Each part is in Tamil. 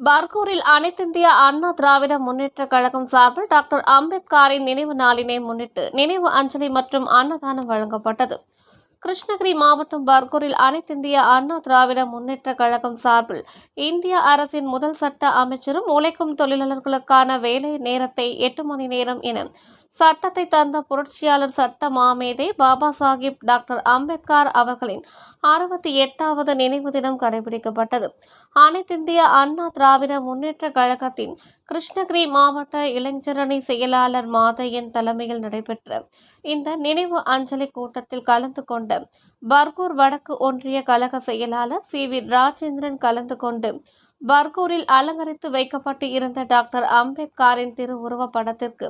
பர்கூரில் அனைத்திந்திய அண்ணா திராவிட முன்னேற்ற கழகம் சார்பில் டாக்டர் அம்பேத்கரின் நினைவு நாளினை முன்னிட்டு நினைவு அஞ்சலி மற்றும் அன்னதானம் வழங்கப்பட்டது. கிருஷ்ணகிரி மாவட்டம் பர்கூரில் அனைத்திந்திய அண்ணா திராவிட முன்னேற்ற கழகம் சார்பில் இந்திய அரசின் முதல் சட்ட அமைச்சரும் உழைக்கும் தொழிலாளர்களுக்கான வேலை நேரத்தை எட்டு மணி நேரம் என சட்டத்தை தந்த புரட்சியாளர் சட்ட மாமேதை பாபா சாஹிப் டாக்டர் அம்பேத்கர் அவர்களின் அறுபத்தி எட்டாவது நினைவு தினம் கடைபிடிக்கப்பட்டது. அனைத்திந்திய அண்ணா திராவிட முன்னேற்ற கழகத்தின் கிருஷ்ணகிரி மாவட்ட இளைஞரணி செயலாளர் மாதையன் தலைமையில் நடைபெற்ற இந்த நினைவு அஞ்சலி கூட்டத்தில் கலந்து கொண்ட பர்கூர் வடக்கு ஒன்றிய கழக செயலாளர் சி வி ராஜேந்திரன் கலந்து கொண்டு பர்கூரில் அலங்கரித்து வைக்கப்பட்டு இருந்த டாக்டர் அம்பேத்கரின் திருவுருவப் படத்திற்கு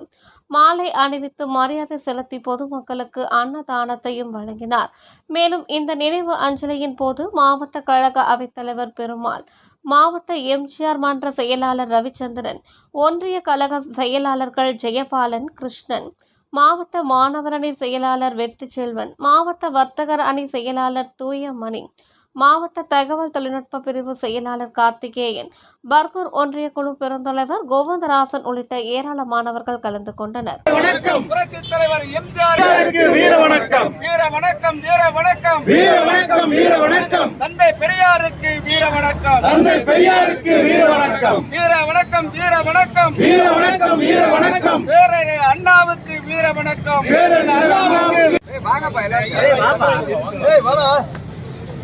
மாலை அணிவித்து மரியாதை செலுத்தி பொதுமக்களுக்கு அன்னதானத்தையும் வழங்கினார். மேலும் இந்த நினைவு அஞ்சலியின் போது மாவட்ட கழக அவைத்தலைவர் பெருமாள் மாவட்ட எம்ஜிஆர் மன்ற செயலாளர் ரவிச்சந்திரன் ஒன்றிய கழக செயலாளர்கள் ஜெயபாலன் கிருஷ்ணன் மாவட்ட மாணவரணி செயலாளர் வெற்றிச்செல்வன் மாவட்ட வர்த்தகர் அணி செயலாளர் தூயமணி மாவட்ட தகவல் தொழில்நுட்ப பிரிவு செயலாளர் கார்த்திகேயன் பர்கூர் ஒன்றிய குழு பெருந்தலைவர் கோவிந்தராசன் உள்ளிட்ட ஏராளமானவர்கள் கலந்து கொண்டனர். வணக்கம். புரட்சி தலைவர் எம்ஜிஆர். வீர வணக்கம்? வீர வணக்கம் வீர வணக்கம். வீர வணக்கம் வீர வணக்கம். தந்தை பெரியாருக்கு வீர வணக்கம். தந்தை பெரியாருக்கு வீர வணக்கம். வீர வணக்கம் வீர வணக்கம். வீர வணக்கம் வீர வணக்கம். பேரர் அண்ணாவுக்கு வீர வணக்கம். வேறு ஏய், வாங்கப்பா எல்லாரும். ஏய் வாடா.